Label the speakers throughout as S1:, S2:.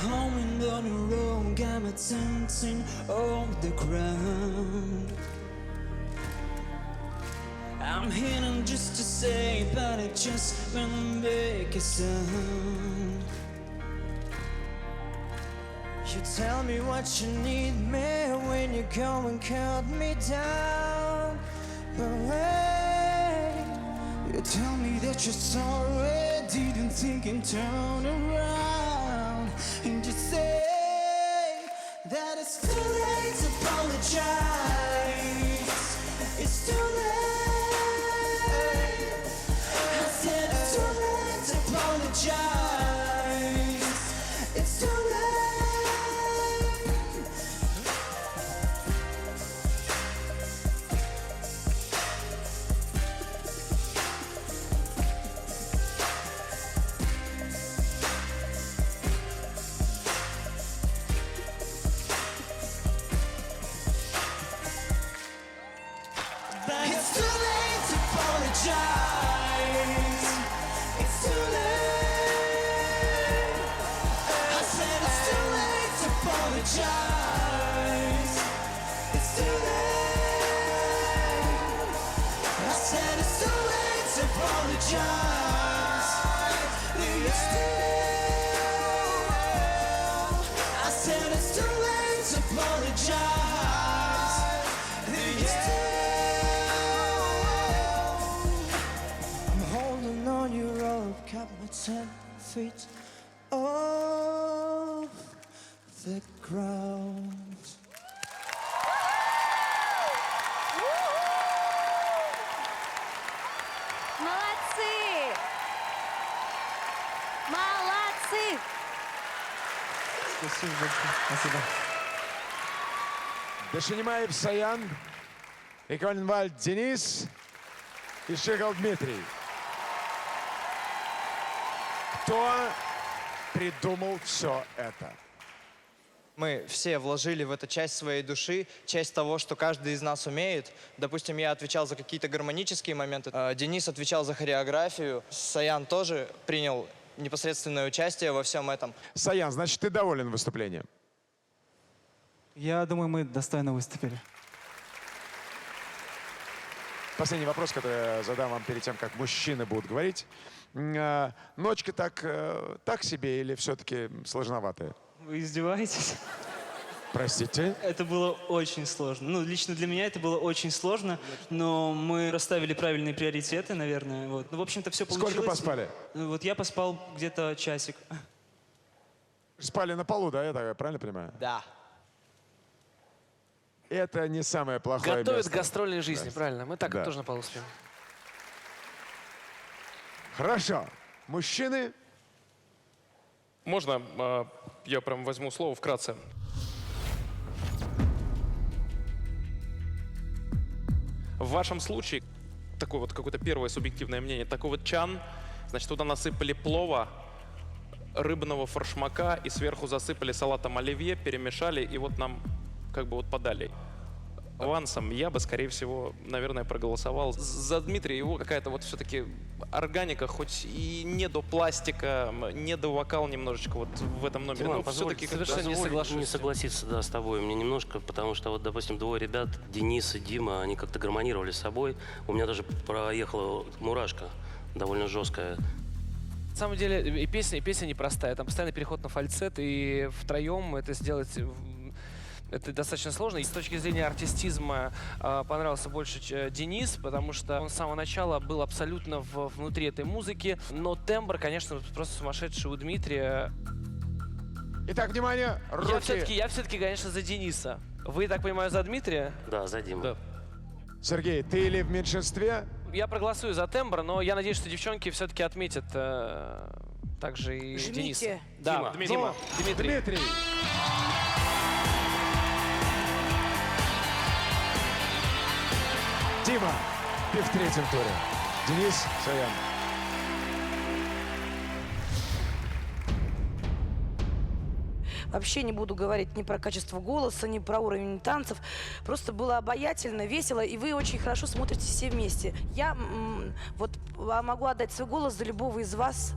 S1: home on your own, got my dancing on the ground. I'm hitting just to say, but I just wanna make a sound. You tell me what you need me when you go and cut me down. But wait, you tell me that you're sorry, didn't think and turn around. And you say that it's too late to apologize. Got my ten feet off the ground.
S2: Молодцы! Молодцы!
S1: Спасибо большое. Спасибо.
S3: Дашинимаев Саян, Иконвальд Денис и Шигал Дмитрий. Кто придумал все это?
S4: Мы все вложили в это часть своей души, часть того, что каждый из нас умеет. Допустим, я отвечал за какие-то гармонические моменты, э, Денис отвечал за хореографию, Саян тоже принял непосредственное участие во всем этом.
S3: Саян, значит, ты доволен выступлением?
S1: Я думаю, мы достойно выступили.
S3: Последний вопрос, который я задам вам перед тем, как мужчины будут говорить. А, Ночка так, э, так себе или все-таки сложноватая?
S5: Вы издеваетесь?
S3: Простите?
S5: Это было очень сложно. Ну, лично для меня это было очень сложно, но мы расставили правильные приоритеты, наверное. Вот. Ну, в общем-то, все получилось.
S3: Сколько поспали?
S5: Ну, Вот я поспал где-то часик.
S3: Спали на полу, да, я так правильно понимаю?
S4: Да.
S3: Это не самое плохое
S6: Готовят
S3: место.
S6: к гастрольной жизни,
S3: Да.
S6: правильно? Мы так
S3: Да.
S6: тоже на полу спим.
S3: Хорошо. Мужчины,
S7: Можно э, я прям возьму слово вкратце? В вашем случае, такое вот какое-то первое субъективное мнение, такой вот чан, значит, туда насыпали плова, рыбного форшмака и сверху засыпали салатом оливье, перемешали и вот нам как бы вот подали. Авансом я бы, скорее всего, наверное, проголосовал за Дмитрия. Его какая-то вот все-таки органика, хоть и не до пластика, не до вокал немножечко вот в этом номере.
S8: Диман,
S7: но
S8: позволь,
S7: все-таки
S6: совершенно не соглашусь
S8: не согласиться да, с тобой мне немножко, потому что вот, допустим, двое ребят, Денис и Дима, они как-то гармонировали с собой. У меня даже проехала мурашка довольно жесткая.
S6: На самом деле и песня, и песня непростая. Там постоянный переход на фальцет, и втроем это сделать это достаточно сложно. И с точки зрения артистизма э, понравился больше ч- Денис, потому что он с самого начала был абсолютно в- внутри этой музыки. Но тембр, конечно, просто сумасшедший у Дмитрия.
S3: Итак, внимание, руки.
S6: Я все-таки, я все-таки, конечно, за Дениса. Вы, так понимаю, за Дмитрия?
S8: Да, за Диму.
S6: Да.
S3: Сергей, ты или в меньшинстве?
S6: Я проголосую за тембр, но я надеюсь, что девчонки все-таки отметят э, также и
S2: Жмите.
S6: Дениса. Да,
S8: Дима.
S6: Дмитрий.
S3: Ну,
S6: Дмитрий.
S3: Дмитрий. Дима, ты в третьем туре. Денис, Саян.
S2: Вообще не буду говорить ни про качество голоса, ни про уровень танцев. Просто было обаятельно, весело, и вы очень хорошо смотрите все вместе. Я вот а, могу отдать свой голос за любого из вас.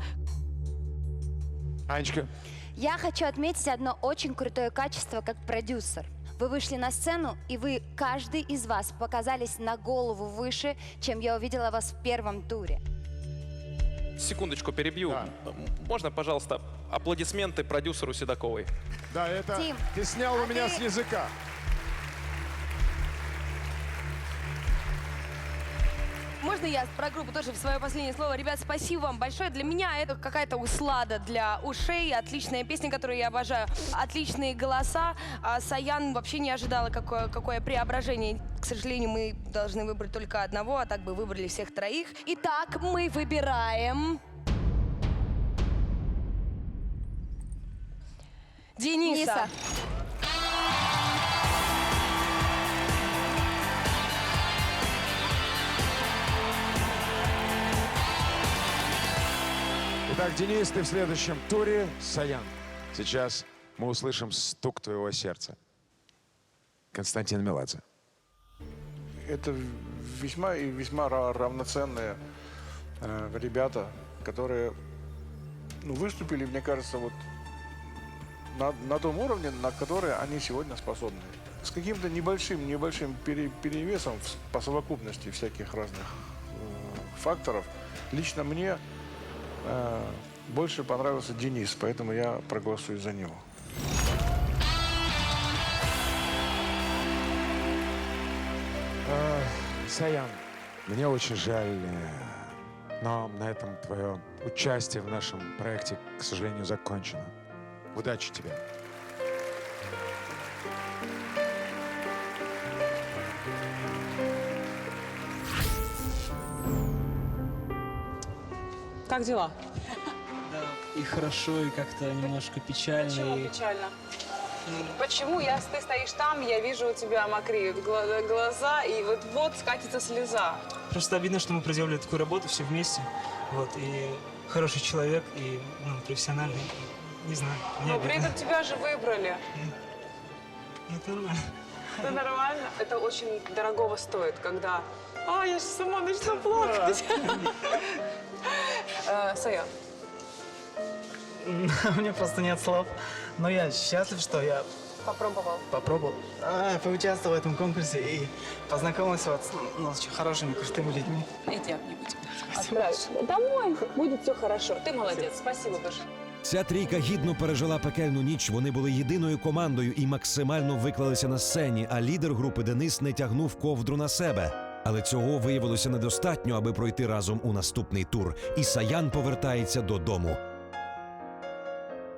S3: Анечка.
S9: Я хочу отметить одно очень крутое качество как продюсер. Вы вышли на сцену, и вы, каждый из вас, показались на голову выше, чем я увидела вас в первом туре.
S7: Секундочку перебью.
S3: Да.
S7: Можно, пожалуйста, аплодисменты продюсеру Седоковой?
S3: Да, это
S9: Тим,
S3: ты снял у
S9: а
S3: меня
S9: ты-
S3: с языка.
S10: Можно я про группу тоже в свое последнее слово? Ребят, спасибо вам большое. Для меня это какая-то услада для ушей. Отличная песня, которую я обожаю. Отличные голоса. А Саян вообще не ожидала, какое, какое преображение. К сожалению, мы должны выбрать только одного, а так бы выбрали всех троих. Итак, мы выбираем... Дениса.
S9: Дениса.
S3: Итак, Денис, ты в следующем туре. Саян. Сейчас мы услышим стук твоего сердца. Константин Меладзе.
S11: Это весьма и весьма ра- равноценные э, ребята, которые ну, выступили, мне кажется, вот на, на том уровне, на который они сегодня способны. С каким-то небольшим, небольшим пере- перевесом в- по совокупности всяких разных э, факторов. Лично мне больше понравился Денис, поэтому я проголосую за него.
S3: А, Саян, мне очень жаль, э, но на этом твое участие в нашем проекте, к сожалению, закончено. Удачи тебе.
S12: Как дела?
S5: Да, и хорошо, и как-то немножко печально.
S12: Почему
S5: и-
S12: печально? Почему я, ты стоишь там, я вижу у тебя мокреют гла- глаза, и вот-вот скатится слеза.
S5: Просто обидно, что мы проделали такую работу все вместе. Вот, и хороший человек, и ну, профессиональный. Не знаю,
S12: Но при
S5: обидно.
S12: этом тебя же выбрали.
S5: Ну, Это нормально.
S12: Это нормально? Это очень дорогого стоит, когда... А, я же сама начну плакать. Э, Саян,
S13: У меня просто нет слов. Но я счастлив, что я
S12: попробовал.
S13: попробовал а, поучаствовал в этом конкурсе и познакомился вот с, ну, с очень хорошими, крутыми людьми.
S12: Иди обнимуть. Отправишь. Домой, будет все хорошо. Ты молодец, спасибо большое.
S14: Ця трійка гідно пережила пекельну ніч. Вони були єдиною командою і максимально виклалися на сцені. А лідер групи Денис не тягнув ковдру на себе. Але цього виявилося недостатньо, аби пройти разом у наступний тур. І Саян повертається додому.